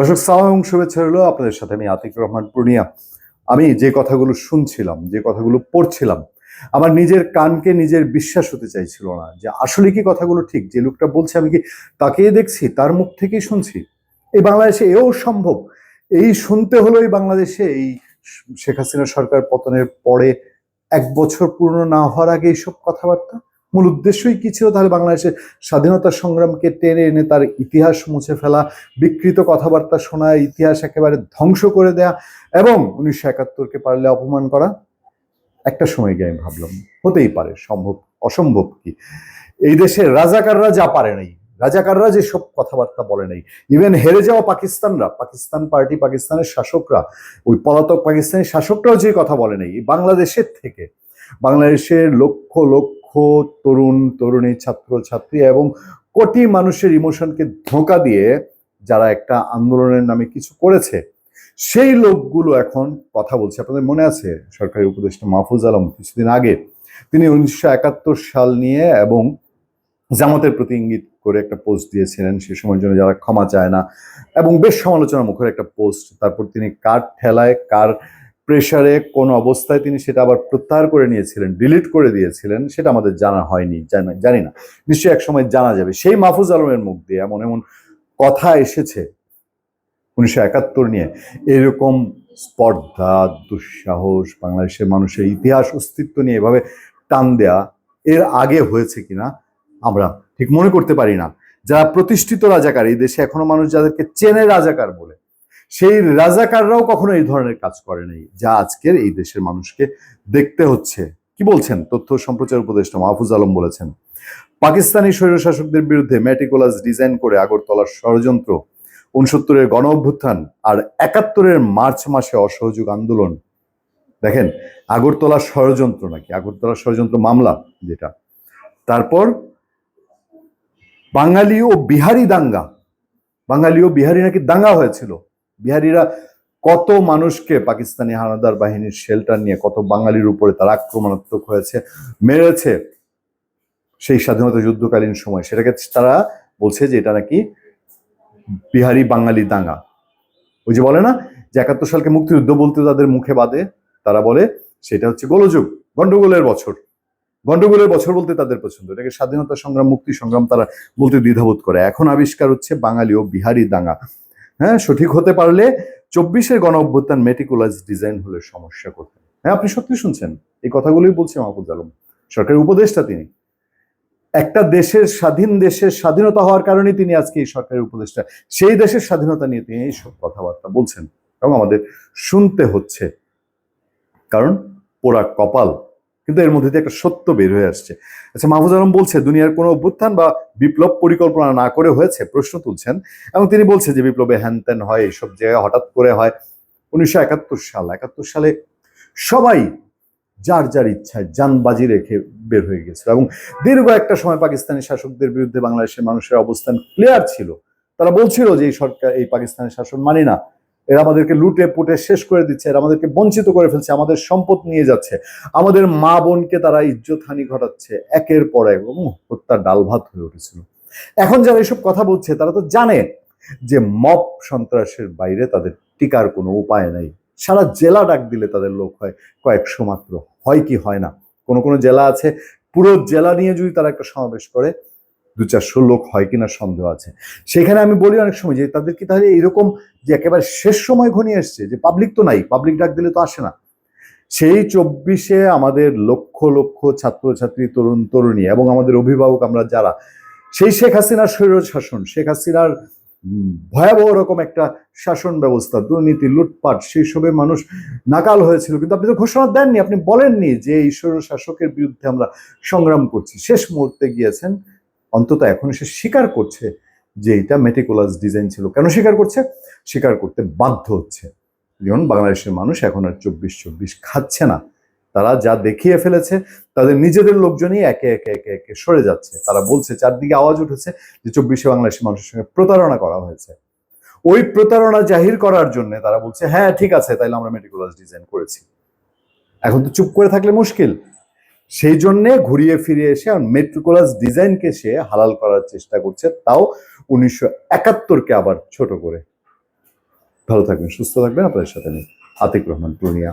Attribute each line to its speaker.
Speaker 1: দর্শক, সালাম শুভেচ্ছা হলো আপনাদের সাথে আমি আতিক রহমান পূর্ণিয়া। আমি যে কথাগুলো শুনছিলাম, যে কথাগুলো পড়ছিলাম, আমার নিজের কানকে নিজের বিশ্বাস হতে চাইছিল না যে আসলে কি কথাগুলো ঠিক, যে লোকটা বলছে আমি কি তাকেই দেখছি, তার মুখ থেকেই শুনছি। এই বাংলাদেশে এও সম্ভব। এই শুনতে হলো এই বাংলাদেশে, এই শেখ হাসিনা সরকার পতনের পরে এক বছর পূর্ণ না হওয়ার আগে এইসব কথাবার্তা? মূল উদ্দেশ্যই কি ছিল? তাহলে বাংলাদেশের স্বাধীনতা সংগ্রামকে টেনে এনে তার ইতিহাস মুছে ফেলা, বিকৃত কথাবার্তা শোনা, ইতিহাস একেবারে ধ্বংস করে দেয়া এবং উনিশশো একাত্তরকে পারলে অপমান করা, একটা সময় গিয়ে আমি ভাবলাম, হতেই পারে, সম্ভব, অসম্ভব কি? এই দেশের রাজাকাররা যা পারে নাই, রাজাকাররা যে সব কথাবার্তা বলে নাই ইভেন হেরে যাওয়া পাকিস্তানরা, পাকিস্তান পার্টি, পাকিস্তানের শাসকরা, ওই পলাতক পাকিস্তানের শাসকরাও যে কথা বলে নাই বাংলাদেশের থেকে, বাংলাদেশের লক্ষ লক্ষ তরুণ, তরুণী, ছাত্র, ছাত্রী এবং কোটি মানুষের ইমোশনকে ধোঁকা দিয়ে যারা একটা আন্দোলনের নামে কিছু করেছে, সেই লোকগুলো এখন কথা বলছে। আপনাদের মনে আছে, সরকারি উপদেষ্টা মাহফুজ আলম কিছুদিন আগে তিনি উনিশশো একাত্তর সাল নিয়ে এবং জামাতের প্রতি ইঙ্গিত করে একটা পোস্ট দিয়েছিলেন, সে সময়ের জন্য যারা ক্ষমা চায় না এবং বেশ সমালোচনা মুখের একটা পোস্ট, তারপর তিনি কার ঠেলায়, কার প্রেশারে কোন অবস্থায় তিনি সেটা আবার প্রত্যাহার করে নিয়েছিলেন ডিলিট করে দিয়েছিলেন, সেটা আমাদের জানা হয়নি জানি না। নিশ্চয়ই এক সময় জানা যাবে। সেই মাহফুজ আলমের মুখ দিয়ে এমন এমন কথা এসেছে উনিশশো একাত্তর নিয়ে। এরকম স্পর্ধা, দুঃসাহস, বাংলাদেশের মানুষের ইতিহাস, অস্তিত্ব নিয়ে এভাবে টান দেয়া, এর আগে হয়েছে কিনা আমরা ঠিক মনে করতে পারি না। যারা প্রতিষ্ঠিত রাজাকার, এই দেশে এখনও মানুষ যাদেরকে চেনে রাজাকার বলে সেই রাজাকাররাও কখনো এই ধরনের কাজ করে নাই, যা আজকের এই দেশের মানুষকে দেখতে হচ্ছে। কি বলছেন? তথ্য সম্প্রচার উপদেষ্টা মাহফুজ আলম বলেছেন। পাকিস্তানি স্বৈরশাসকদের বিরুদ্ধে ম্যাটিকুলাস ডিজাইন করে আগরতলার ষড়যন্ত্র, উনসত্তরের গণ অভ্যুত্থান আর একাত্তরের মার্চ মাসে অসহযোগ আন্দোলন। দেখেন, আগরতলা ষড়যন্ত্র নাকি? আগরতলা ষড়যন্ত্র মামলা যেটা। তারপর বাঙালি ও বিহারি দাঙ্গা। বাঙালি ও বিহারি নাকি দাঙ্গা হয়েছিল। বিহারিরা কত মানুষকে পাকিস্তানি হানাদার বাহিনীর শেল্টার নিয়ে কত বাঙালির উপরে তারা আক্রমণাত্মক হয়েছে, মেরেছে সেই স্বাধীনতা যুদ্ধকালীন সময়। সেটাকে তারা বলছে যে এটা নাকি বিহারি বাঙালি দাঙ্গা। ওই যে বলে না যে একাত্তর সালকে মুক্তিযুদ্ধ বলতে তাদের মুখে বাদে তারা বলে সেটা হচ্ছে গোলযুগ গন্ডগোলের বছর। গন্ডগোলের বছর বলতে তাদের পছন্দ। এটাকে স্বাধীনতা সংগ্রাম, মুক্তি সংগ্রাম তারা বলতে দ্বিধাবোধ করে। এখন আবিষ্কার হচ্ছে বাঙালি ও বিহারি দাঙ্গা। হ্যাঁ সঠিক হতে পারলে চব্বিশের গণ অভ্যুত্থান মেটিকুলাস ডিজাইন হলে সমস্যা কোথায়? হ্যাঁ আপনি সত্যি শুনছেন। এই কথাগুলোই বলছে মাহফুজ আলম। সরকারের উপদেষ্টা তিনি। একটা দেশের স্বাধীন দেশের স্বাধীনতা হওয়ার কারণে তিনি আজকে এই সরকারের উপদেষ্টা। সেই দেশের স্বাধীনতা নিয়ে তিনি এইসব কথাবার্তা বলছেন। এবং আমাদের শুনতে হচ্ছে। কারণ পোড়া কপাল কিন্তু এর মধ্যে একটা সত্য বের হয়ে আসছে। আচ্ছা মাহফুজ আলম বলছে, দুনিয়ার কোনো অভ্যুত্থান বা বিপ্লব পরিকল্পনা না করে হয়েছে, প্রশ্ন তুলছেন। এবং তিনি বলছে যে বিপ্লবে হ্যান ত্যান হয় এইসব জায়গায় হঠাৎ করে হয়। উনিশশো একাত্তর সাল, একাত্তর সালে সবাই যার যার ইচ্ছায় যানবাজি রেখে বের হয়ে গেছিল। এবং দীর্ঘ একটা সময় পাকিস্তানি শাসকদের বিরুদ্ধে বাংলাদেশের মানুষের অবস্থান ক্লিয়ার ছিল। তারা বলছিল যে এই সরকার, এই পাকিস্তানের শাসন মানি না। এরা আমাদেরকে লুটে পুটে শেষ করে দিচ্ছে, এরা আমাদেরকে বঞ্চিত করে ফেলছে, আমাদের সম্পদ নিয়ে যাচ্ছে। আমাদের মা বোনকে তারা ইজ্জত হানি ঘটাচ্ছে একের পর এক হত্যার ডাল ভাত হয়ে উঠেছিল। এখন যারা এসব কথা বলছে, তারা তো জানে যে মব সন্ত্রাসের বাইরে তাদের টিকার কোনো উপায় নাই। সারা জেলা ডাক দিলে তাদের লোক হয়, কয়েকশো মাত্র। হয় কি হয় না? কোনো কোনো জেলা আছে, পুরো জেলা নিয়ে যদি তারা একটা সমাবেশ করে দু চারশো লোক হয় কিনা সন্দেহ আছে। সেখানে আমি বলি অনেক সময় যে তাদের কি তাহলে এরকম যে একেবারে শেষ সময় ঘনিয়ে এসছে, যে পাবলিক তো নাই পাবলিক ডাক দিলে তো আসে না। সেই চব্বিশে আমাদের লক্ষ লক্ষ ছাত্রছাত্রী, তরুণ, তরুণী এবং আমাদের অভিভাবক আমরা যারা, সেই শেখ হাসিনার স্বৈর শাসন শেখ হাসিনার ভয়াবহ রকম একটা শাসন ব্যবস্থা, দুর্নীতি, লুটপাট সেই সবে মানুষ নাকাল হয়েছিল। কিন্তু আপনি তো ঘোষণা দেননি, আপনি বলেননি যে স্বৈর শাসকের বিরুদ্ধে আমরা সংগ্রাম করছি। শেষ মুহূর্তে গিয়েছেন অন্তত এখন সে স্বীকার করছে যে এটা মেটিকুলাস ডিজাইন ছিল। কেন স্বীকার করছে? স্বীকার করতে বাধ্য হচ্ছে। যেমন বাংলাদেশের মানুষ এখন আর চব্বিশ চব্বিশ খাচ্ছে না। তারা যা দেখিয়ে ফেলেছে, তাদের নিজেদের লোকজনই একে একে একে একে সরে যাচ্ছে। তারা বলছে, চারদিকে আওয়াজ উঠেছে যে চব্বিশে বাংলাদেশের মানুষের সঙ্গে প্রতারণা করা হয়েছে। ওই প্রতারণা জাহির করার জন্য তারা বলছে হ্যাঁ ঠিক আছে, তাইলে আমরা মেটিকুলাস ডিজাইন করেছি। এখন তো চুপ করে থাকলে মুশকিল। সেই জন্যে ঘুরিয়ে ফিরে এসে মেট্রিকুলাস ডিজাইনকে সে হালাল করার চেষ্টা করছে, তাও উনিশশো একাত্তরকে আবার ছোট করে। ভালো থাকবেন, সুস্থ থাকবেন। আপনাদের সাথে নেই আতিক রহমান, পূর্ণিয়া।